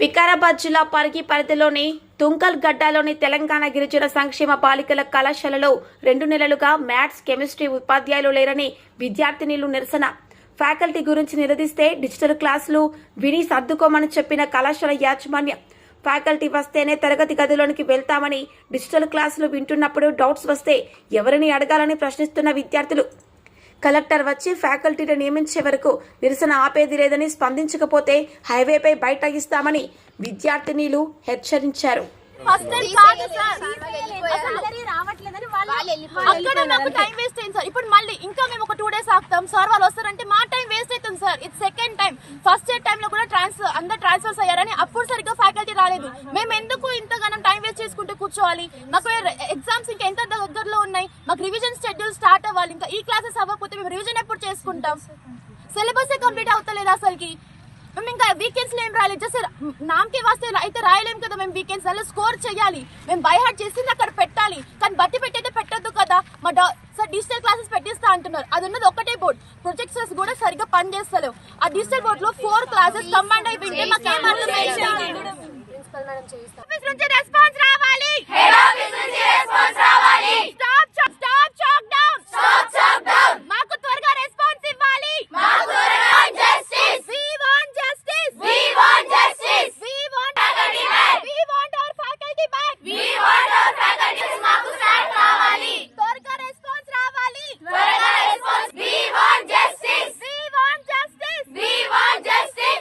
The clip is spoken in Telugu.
వికారాబాద్ జిల్లా పరిగి పరిధిలోని తుంకల్ గడ్డలోని తెలంగాణ గిరిజన సంక్షేమ బాలికల కళాశాలలో రెండు నెలలుగా మ్యాథ్స్ కెమిస్ట్రీ ఉపాధ్యాయులు లేరని విద్యార్థినిలు నిరసన. ఫ్యాకల్టీ గురించి నిలదీస్తే డిజిటల్ క్లాసులు విని సర్దుకోమని చెప్పిన కళాశాల యాజమాన్యం ఫ్యాకల్టీ వస్తేనే తరగతి గదిలోనికి వెళ్తామని డిజిటల్ క్లాసులు వింటున్నప్పుడు డౌట్స్ వస్తే ఎవరిని అడగాలని ప్రశ్నిస్తున్న విద్యార్థులు. కలెక్టర్ వచ్చి ఫ్యాకల్టీని నియమించే వరకు నిరసన ఆపేది లేదని స్పందించకపోతే హైవేపై బైఠాయిస్తామని విద్యార్థినీలు హెచ్చరించారు. ఫస్ట్ టైం కాదు సార్. సాలరీ రావట్లేదని వాళ్ళు అక్కడ నాకు టైం వేస్ట్ అయింది సార్. ఇప్పుడు మళ్ళీ ఇంకా మేము ఒక టూ డేస్ ఆగుతాం. సార్ వాళ్ళు వస్తారంటే మా టైం వేస్ట్ అవుతుంది సార్. ఇది second time first year time లో కూడా ట్రాన్స్ఫర్ అందరు ట్రాన్స్ఫర్స్ అయ్యారని అప్పుడు సరిగ్గా ఫ్యాకల్టీ రాలేదు. మేము ఎందుకు ఇంతగానం టైం వేస్ట్ చేసుకుంటూ కూర్చోవాలి? మాకు ఎగ్జామ్స్ ఇంకా ఎంత దగ్గరలో ఉన్నాయి మాకు రివిజన్ అవ్వాలి ఇంకా ఈ క్లాసెస్ అవ్వకపోతే మేము రివిజన్ ఎప్పుడు చేసుకుంటాం? సిలబస్ కంప్లీట్ అవుతలేదు అసలుకి. మేము ఇంకా వీకెండ్స్లో ఏం రాయలేదు జస్ట్ నామకే వాస్తే అయితే రాయలేం కదా మేము వీకెండ్స్ అలా స్కోర్ చేయాలి. మేము బై హార్ట్ చేసింది అక్కడ పెట్టాలి. కానీ బట్టి పెట్టయితే పెట్టద్దు కదా. మా డా సార్ డిజిటల్ క్లాసెస్ పెట్టిస్తా అంటున్నారు. అది ఉన్నది ఒకటే బోర్డ్ ప్రొజెక్టర్స్ కూడా సరిగ్గా పని చేస్తలేవు. ఆ డిజిటల్ బోర్డ్లో ఫోర్ క్లాసెస్ కంబైండ్ అయిపోయింది. మాకేం అర్థం ప్రిన్సిపల్ మేడం చేయిస్తాం ఆఫీస్ నుంచి